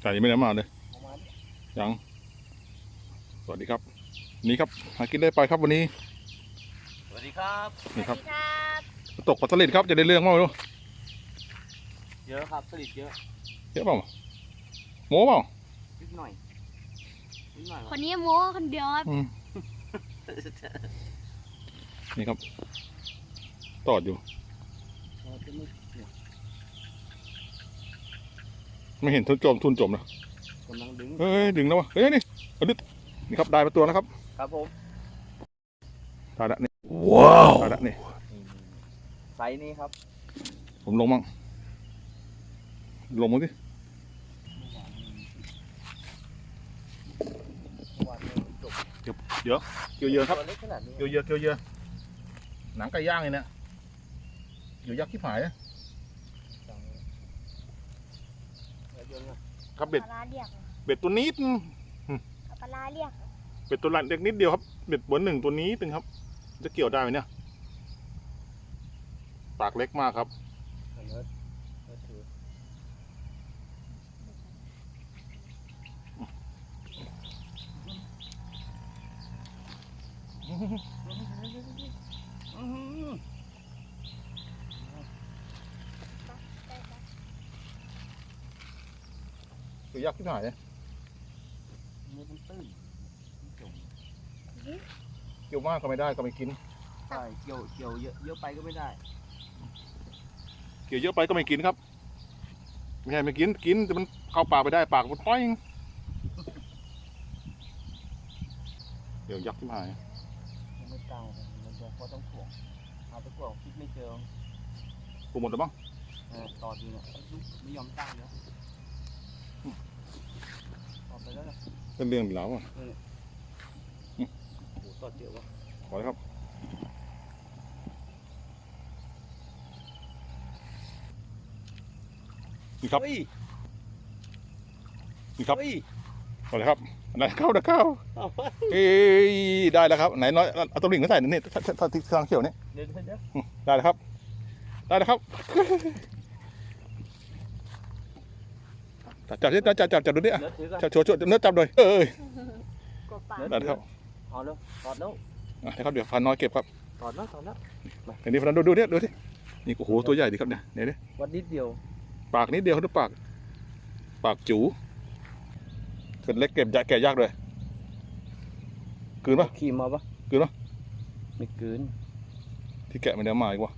ไก่ยังไม่ได้มาเลยเอามาดิยังสวัสดีครับ นี่ครับหากินได้ไปครับวันนี้ สวัสดีครับนี่ครับสวัสดีครับตกปลาสลิดครับจะได้เรื่องมั้งไม่รู้เยอะครับสลิดเยอะเยอะเปล่าโม้เปล่านิดหน่อยนิดหน่อยคนนี้โม้คนเดียวครับอืมนี่ครับ ตอดอยู่ ไม่เห็นทุนจมทุนจมนะกำลังดึงเฮ้ยดึงแล้ววะเฮ้ยนี่เอาดึงนี่ครับได้มาตัวแล้วครับครับผมได้ละนี่ว้าวได้ละนี่ไซส์นี้ครับ ผมลงมั่งลงมั้งสิวันนี้จบเกี่ยวเยอะครับตัวเล็กขนาดนี้เกี่ยวเยอะเกี่ยวเยอะหนังไก่ย่างเลยเนี่ยเกี่ยวยักษ์ที่ผายนะ เยอะนะ ครับเบ็ดปลาร้าเรียกเบ็ดตัวนี้เอาปลาร้าเรียกเบ็ดตัวเล็กนิดเดียวครับเบ็ดบนหนึ่งตัวนี้ตึงครับ จะเกี่ยวได้ไหมเนี่ยปากเล็กมากครับเนื้อเนื้อ ถือเกี่ยวยักษ์ที่ผายเนี่ยเนื้อมันตื้นมันจมเกี่ยวมากก็ไม่ได้ก็ไม่กิน ใช่เกี่ยวเกี่ยวเยอะเยอะไปก็ไม่ได้ เกี่ยวเยอะไปก็ไม่กินครับไม่ใช่ไม่กินกินแต่มันเข้าปากไปได้ปากมันป้อยงเดี๋ยวยักษ์ที่ผายยังไม่กลางเลยมันจะเพราะต้องถ่วงเอาไปถ่วงคิดไม่เจอกูหมดแล้วมั้งเออต่อดีเนี่ยไม่ยอมตั้งเนาะต่อไปแล้วนะ เป็นเรื่องเป็นราวอะโอ้โหต่อเยอะวะขอเลยครับนี่ครับเฮ้ยนี่ครับเฮ้ยขอเลยครับไหนเข้าเดี๋ยวเข้าเอาไปเอ้ยได้แล้วครับไหนน้อยเอาตัวหลิงมาใส่นี่ถ้าถ้าถ้าที่ทางเขียวนี่เดี๋ยวเดี๋ยวเดี๋ยวได้แล้วครับ ได้แล้วครับ จับจับจับจับจับจับดูดิอะเดี๋ยวถือกันจับโชว์โชว์เนื้อจับเลยเอ้ยกบปลาได้แล้วครับเอาแล้วถอดแล้วอะให้ครับเดี๋ยวพันน้อยเก็บครับถอดแล้วถอดแล้วเดี๋ยวนี้พันดูดูเนี่ยดูดินี่โอ้โหตัวใหญ่ดีครับเนี่ยเนี่ยดิวัดนิดเดียว ปากนิดเดียวเขาดูปาก ปากจูเป็นเล็กเก็บยะแกะยากเลยกลืนปะขี่มาปะกลืนปะไม่กลืนที่แกะมันเดี๋ยวมาอีกวะ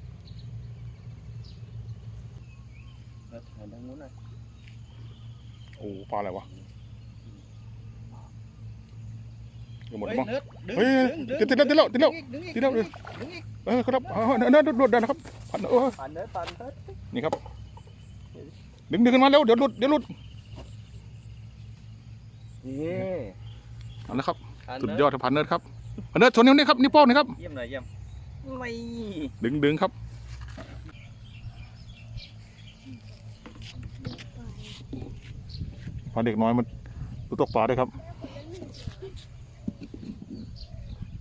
แล้วถ่ายด้านนู้นหน่อย โอ้โหปลาอะไรวะเดี๋ยวหมดเฮ้ยมั้งเนื้อดึงเฮ้ยดึงติดแล้วติดแล้วติดแล้วดึงอีกติดแล้วดึงอีกดึงอีกเออครับเอาเอาเนื้อเนื้อหลุดได้นะครับพันเออปั่นเนื้อปั่นเนื้อนี่ครับดึงดึงขึ้นมาแล้วเดี๋ยวหลุดเดี๋ยวหลุดนี่เอาละครับปั่นสุดเนื้ยอดครับพันเนิร์ดครับพันเนิร์ดชนนิ้วนี่ครับนิ้วโป้งนี่ครับเยี่ยมเลยเยี่ยมไม่ดึงดึงครับ พาเด็กน้อยมาดูตกปลาด้วยครับ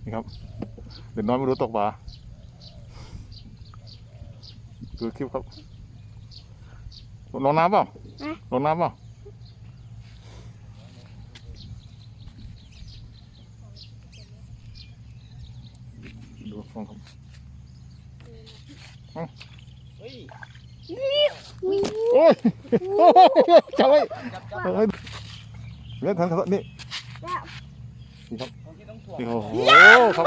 นี่ครับเด็กน้อยมาดูตกปลาดูคลิปครับลงน้ำเปล่าลงน้ำเปล่าดูฟังครับเฮ้ยโอ้ยโอ้ย จับไว้จับจับเฮ้ยเล่นทันทันนี่ตรงที่ต้องถ่วงนี่โอ้โหครับ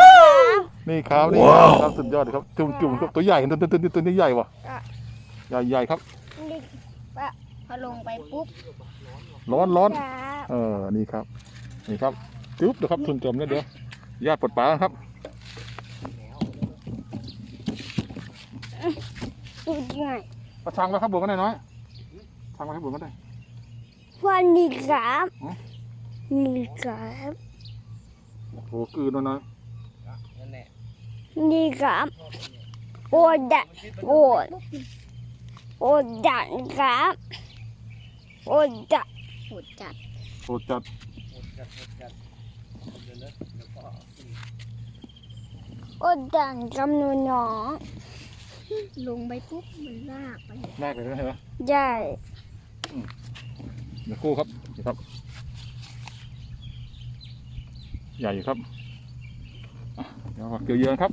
นี่ครับนี่ครับสุดยอดเลยครับจุ่มจุ่มครับตัวใหญ่เห็นตัวตัวตัวตัวนี้ใหญ่ว่ะใหญ่ใหญ่ครับนี่ปะพอลงไปปุ๊บร้อนร้อนจ้าเออนี่ครับ นี่ครับจุ๊บเดี๋ยวครับทุนจมแล้วเดี๋ยวญาติปลดปลาครับดูยังไงประชังแล้วครับบุ๋มก็ได้น้อยชังไว้ให้บุ๋มก็ได้ วันนี้ครับอ๋อนี่ครับโอ้โหกืนน้อยน้อยนั่นแหละนี่ครับโอ้ดันโอ้โอ้ดันครับโอ้ดันโอ้จัดโอ้จัดหมดจัดหมดจัดเดี๋ยวนะเดี๋ยวก็เอาขึ้นโอ้ดันจำนวนน้องลงไปปุ๊บมันลากไป แรกเลยนะเห็นไหมใหญ่ เดี๋ยวคู่ครับนี่ครับ ใหญ่อยู่ครับอะเดี๋ยวเกลือเยอะครับ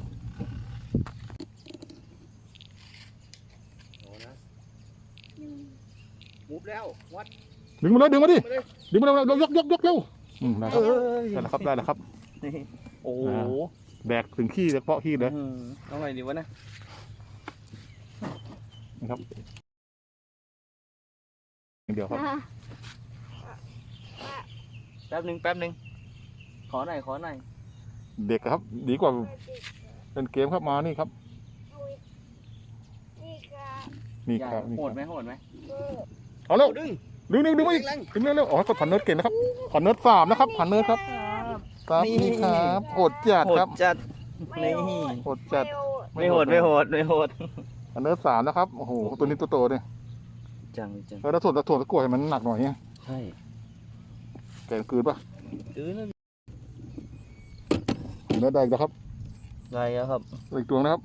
โอ้นะมุบแล้ววัดดึงมาเลยดึงมาดิมาเลยดึงมาเลยยกยกยกเร็วอืมได้ครับเอ้ยได้แล้วครับได้แล้วครับนี่โอ้โหแบกถึงขี้เลยเปาะขี้เลยอืมเอาไงดีวะนะนะครับเดี๋ยวครับ แป๊บหนึ่งแป๊บหนึ่งขอหน่อยขอหน่อยเด็กครับ ดีกว่าเป็นเกมครับมานี่ครับ นี่ครับนี่ใหญ่ครับนี่โหคดรับไหมโหดไหมเอาเร็วดึงดึงดึงดึงมาอีกดึงเร็วเร็วอ๋อกดผ่านเนิร์ดเก่งนะครับผ่านเนิร์ดสามนะครับผ่านเนิร์ดครับครับนี่ครับโหดจัดโหดครับจัดไม่นี่โหดโหดจัดไม่โหดไม่โหดไม่โหดผ่านเนิร์ดสามนะครับโอ้โหตัวนี้ตัวโตเนี่ยจังจัง เออแล้วถ่วงแล้วถ่วงตะกั่วให้มันหนักหน่อยเนี่ยใช่ แกงคืนปะตื้อนั่นเนื้อได้อีกแล้วครับไรอะครับอีกตัวนะครับ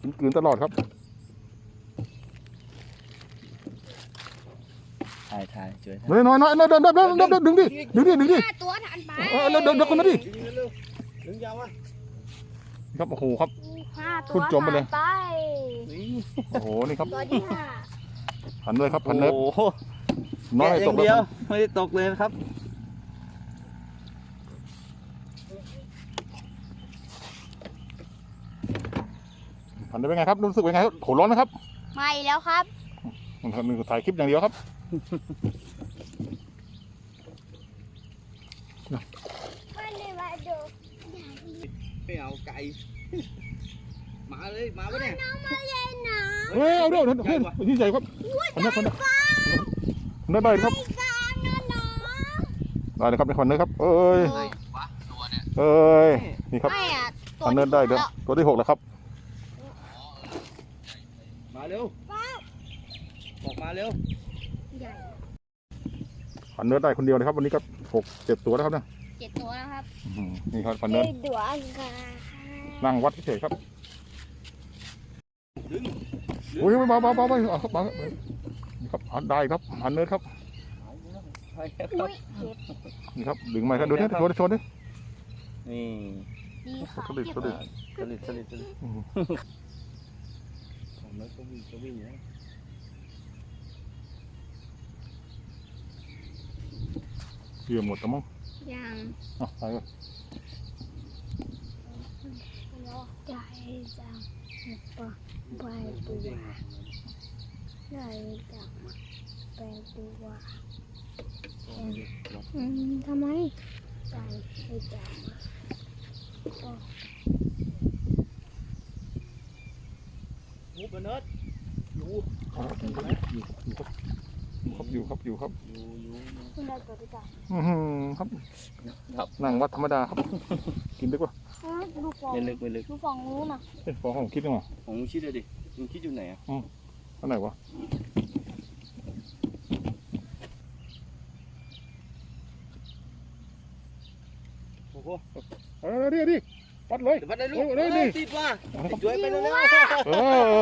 กินกลืนตลอดครับถ่ายถ่ายช่วยถ่ายน้อยน้อยน้อยน้อยเดินเดินเดินเดินเดินดึงดิดึงดิดึงดิห้าตัวทันไปเออเดินเดินเดินคนนั้นดิดึงเร็วดึงยาวอะครับโอ้โหครับห้าตัวคุณจมไปเลยผ่านนี่โอ้โหนี่ครับตัวที่ห้าพันเนิร์ดครับพันเนิร์ดโอ้โห น้อยแกะให้อตย่ากงเดียวแล้วไม่ได้ตกเลยครับ พันเนิร์ดเป็นไงครับรู้สึกเป็นไงครับโหร้อนไหมครับไม่แล้วครับหนึ่งถ่ายคลิปอย่างเดียวครับ ไม่ได้มาดูไม่เอาไก่ มาเลย มาปะเนี่ย น้องมาเล่นน้เฮ้ยเอาเดี๋ยวเดี๋ยวเฮ้ยยิ่งใหญ่ครับพันเนิร์ดพันเนิ ร์ดพันเนิร์ดได้ครับำฟ้าน้องน้องได้เลยครับในพันเนิร์ดครับ เอ้ยวะตัวเนี่ยเอ้ยนี่ครับไม่อะตัวพันเนิร์ดได้เด้อตัวที่หกแล้วครับ มาเร็วออกมาเร็วใหญ่พันเนิร์ดได้คนเดียวเลยครับ วันนี้ก็หกเจ็ดตัวแล้วครับนะเจ็ดตัวนะครับอื้อหือนี่ครับพันเนิร์ดเจ็ดตัวค่ะนั่งวัดเฉยๆครับดึงโอ้ยเบาๆเบาๆเบาๆเอาครับเบาๆนี่ ครับพันได้ครับพันเนิร์ดครับไปครับอุ้ยเจ็บนี่ครับดึงมาครับดูนี่โชว์ดิโชว์ดินี่ดีค่ะสลิดสลิดสลิดสลิดสลิดอื้อหือผมแล้วก็วิ่งก็วิ่งนะเกี่ยวหมดแล้วมั้งยังอะไปก่อนใจจังปะไป ตัวใจจังไปตัวอืมทำไมใจให้จังมูฟเนิร์ดอยู่เอาครับอยู่ครับอยู่ครับอยู่ครับอยู่ครับอยู่อยู่คุณได้ตัวที่จังอื้อหือครับ ครับนั่งวัดธรรมดาครับ กินได้ปะดูฟองไม่ลึกไม่ลึกดูฟองนู้นน่ะเอ้ยฟองของคิดดีกว่าของลุงคิดเลยดิลุงคิดอยู่ไหนอะ อันไหนวะโอ้โหเออดิดิปัดเลยเดี๋ยวมาได้ลูกเออได้ดิเออติดว่ะเอาละครับช่วยไปเร็วๆเอ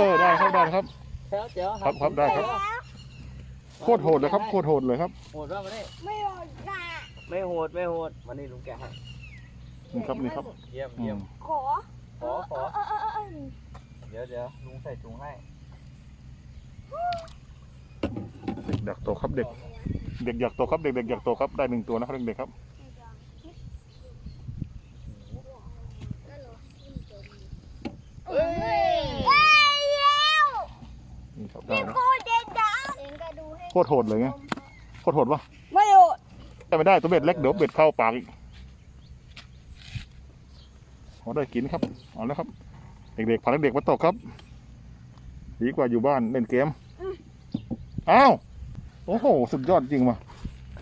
อได้ครับได้ครับครับเดี๋ยวครับครับได้ครับโคตรโหดเลยครับโคตรโหดเลยครับโหดว่ามาดิไม่โดนด่าไม่โหดไม่โหดมานี่ลุงแกะให้นี่ครับนี่ครับเยี่ยมอืเยี่ยมมขอขอขอเออเออเออเออเดี๋ยวเดี๋ยวลุงใส่ถุงให้ เด็ก อยากโตครับเด็ก เด็กอยากโตครับเด็กเด็กอยากโตครับได้หนึ่งตัวนะครับเด็กๆครับเฮ้ยเฮ้ยแล้วนี่ครับได้นะโคตรเด็ดดังเองก็ดูให้โคตรโหดเลยไงโคตรโหดวะไม่โดนแต่ไม่ได้ตัวเบ็ดเล็กเดี๋ยวเบ็ดเข้าปากอีกขอได้กินครับเอาแล้วครับ เด็กๆพาเด็กๆมาตกครับ ดีกว่าอยู่บ้านเล่นเกมอ้าว โอ้โห สุดยอดจริงว่ะ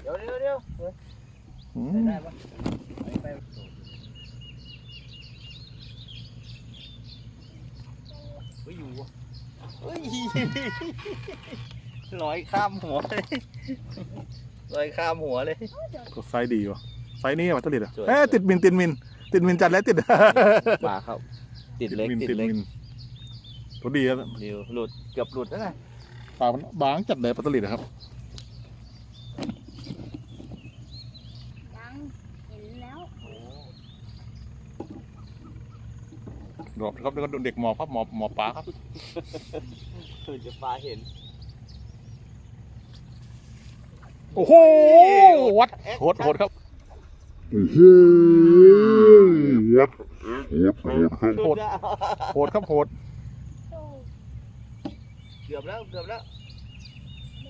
เดี๋ยวเดี๋ยวเดี๋ยวเฮ้ยอืใส่มได้ปะไปไปเฮ้ยอยู่ว่ะเฮ้ยลอยข้ามหัวเลยลอยข้ามหัวเลยก็ไซส์ดีว่ะไซส์นี้ว่ะตลิดอะสวยเอ๊ะสวยติดมินติดมิน ติดมินจัดแล้วติดมาครับ ติดเล็กมินติดติดเล็กมินตัวดีอะเดี๋ยวหลุดเกือบหลุดแล้วไงปากมันบางจัดเลยปลาตลิดอะครับ ดอกครับแล้วก็เด็กหมอครับหมอหมอปลาครับเผื่อจะปลาเห็น โอ้โหวัดโหดโหดครับ What? What? What? โหดโหดครับโหดเกือบแล้วเกือบแล้ว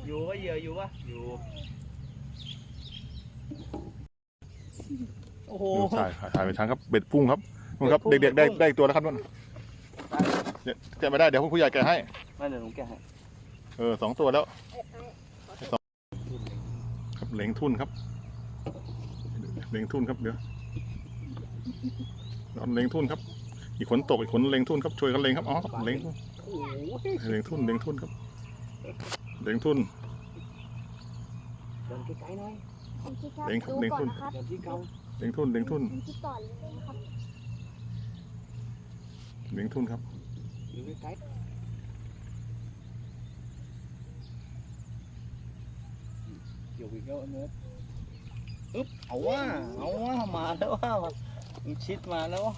อยู่ปะเหยื่ออยู่ปะอยู่โอ้โหใช่ถ่ายไปทางครับเบ็ดพุ่งครับ นู่นครับเด็กๆได้ได้อีกตัวแล้วครับนู่นเดี๋ยวแกะไม่ได้เดี๋ยวผู้ใหญ่แกะให้ ไม่เดี๋ยวผมแกะให้เออสองตัวแล้วครับเหลงทุ่นครับเหลงทุ่นครับเดี๋ยวเอาเหลงทุ่นครับ อีกขนตกอีกขนเหลงทุ่นครับช่วยกันเหลงครับอ๋อเหลงทุ่นโอ้โหเหลงทุ่นเหลงทุ่นครับเหลงทุ่นเดินไกลๆหน่อยเล็งเล็งทุ่นเดินที่เก่าเหลงทุ่นเหลงทุ่นที่ก่อนเลยนะครับ เหลงทุ่นครับอยู่ไกลๆเกี่ยวอีกแล้วเนื้ออึ๊บเอาว่าเอาว่ามาแล้วว่ามันชิดมาแล้วว่า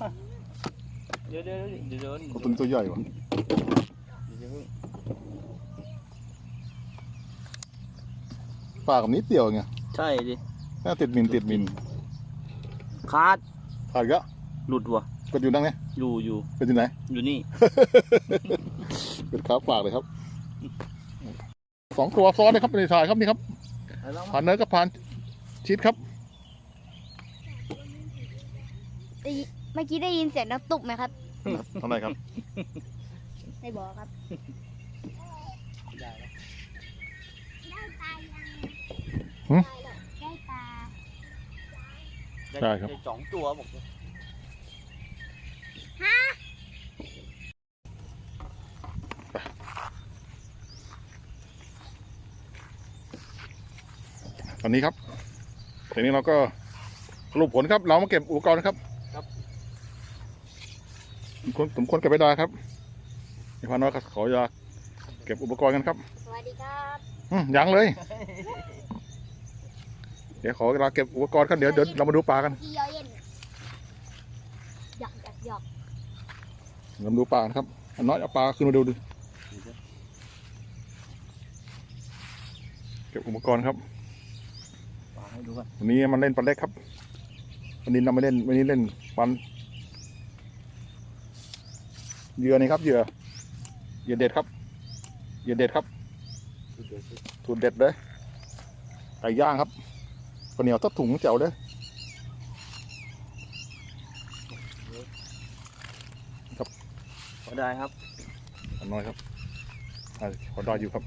เดี๋ยวเดี๋ยวเดี๋ยวเดี๋ยวเดี๋ยวตัวตัวใหญ่วะเดี๋ยวเพิ่งปากกับนิดเดียวไงใช่ดิน่าติดมินติดมินคาดขาดอีก็หลุดว่ะเป็นอยู่นั่งไง อยู่อยู่เป็นอยู่ไหน อยู่นี่ เป็นขาปากเลยครับ สองตัวซ้อนเลยครับในชายครับนี่ครับแล้วผ่านเนื้อกับผ่านชิดครับได้ยิเมื่อกี้ได้ยินเสียงน้ำตุกไหมครับเท่าไหร่ครับ ไม่บอกครับ ได้แล้วได้ปลายังหึ ได้ปลาใช่ครับได้สองตัวบอกเลย อนนี้ครับทีนี้เราก็สรุปผลครับ เรามาเก็บอุปกรณ์ครับสมควรสมควรเก็บไปได้ครับพี่พาน้อยก็ขออยากเก็บอุปกรณ์กันครับสวัสดีครับอืมยังเลย เดี๋ยวขอเวลาเก็บอุปกรณ์กันเดี๋ยวเดี๋ยวเรามาดูปลากันพี่ยอเย็นหยอกหยอกหยอกเรามาดูปลากันครับอันน้อยเอาปลาขึ้นมาดูดิเก็บอุปกรณ์ครับปา ให้ดูก่อนวันนี้มันเล่นปลาเล็กครับ วันนี้เราไม่เล่นวันนี้เล่นปันเหยื่อนี่ครับเหยื่อเหยื่อเด็ดครับเหยื่อเด็ดครับสูตรเด็ดเลยไก่ย่างครับข้าวเหนียวตัดถุงแจ๋วเลยพอได้ครับอันน้อยครับอะขอได้อยู่ครับ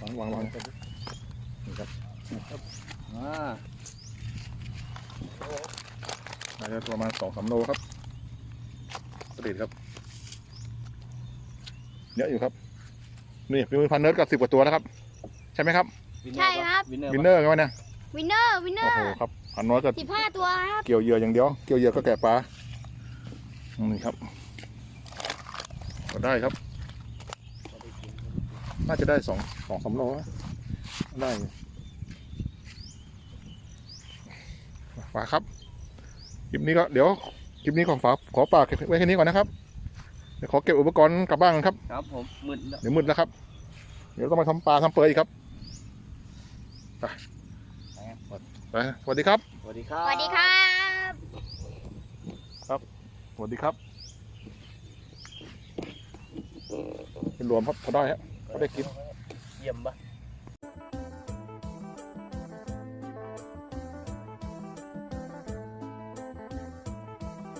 วางวางวางนี่ครับอ่า น่าจะประมาณสองสามโลครับประดิษฐ์ครับเยอะอยู่ครับ นี่เป็นพันเนิร์ดกับสิบกว่าตัวนะครับ ใช่ไหมครับใช่ครับ วินเนอร์วินเนอร์กันไหมเนี่ยวินเนอร์วินเนอโอ้ร์โหครับพันน้อยก็สิบห้าตัวครับเกี่ยวเหยื่ออย่างเดียว เกี่ยวเหยื่อก็แกะปลานี่ครับก็ได้ครับ น่าจะได้สองสองสามโลนะได้อยู่ ฝากครับคลิปนี้ก็เดี๋ยวคลิปนี้ของฝากขอฝากไว้แค่นี้ก่อนนะครับเดี๋ยวขอเก็บอุปกรณ์กลับบ้านกันครับ ครับผมมึนแล้วเดี๋ยวมืดแล้วครับ เดี๋ยวต้องมาทำปลาทำเปยอีกครับไปไปสวัสดีครับ สวัสดีครับ สวัสดีครับสวัสดีครับเป็นรวมครับพอได้ฮะพอได้กิน เยี่ยมปะ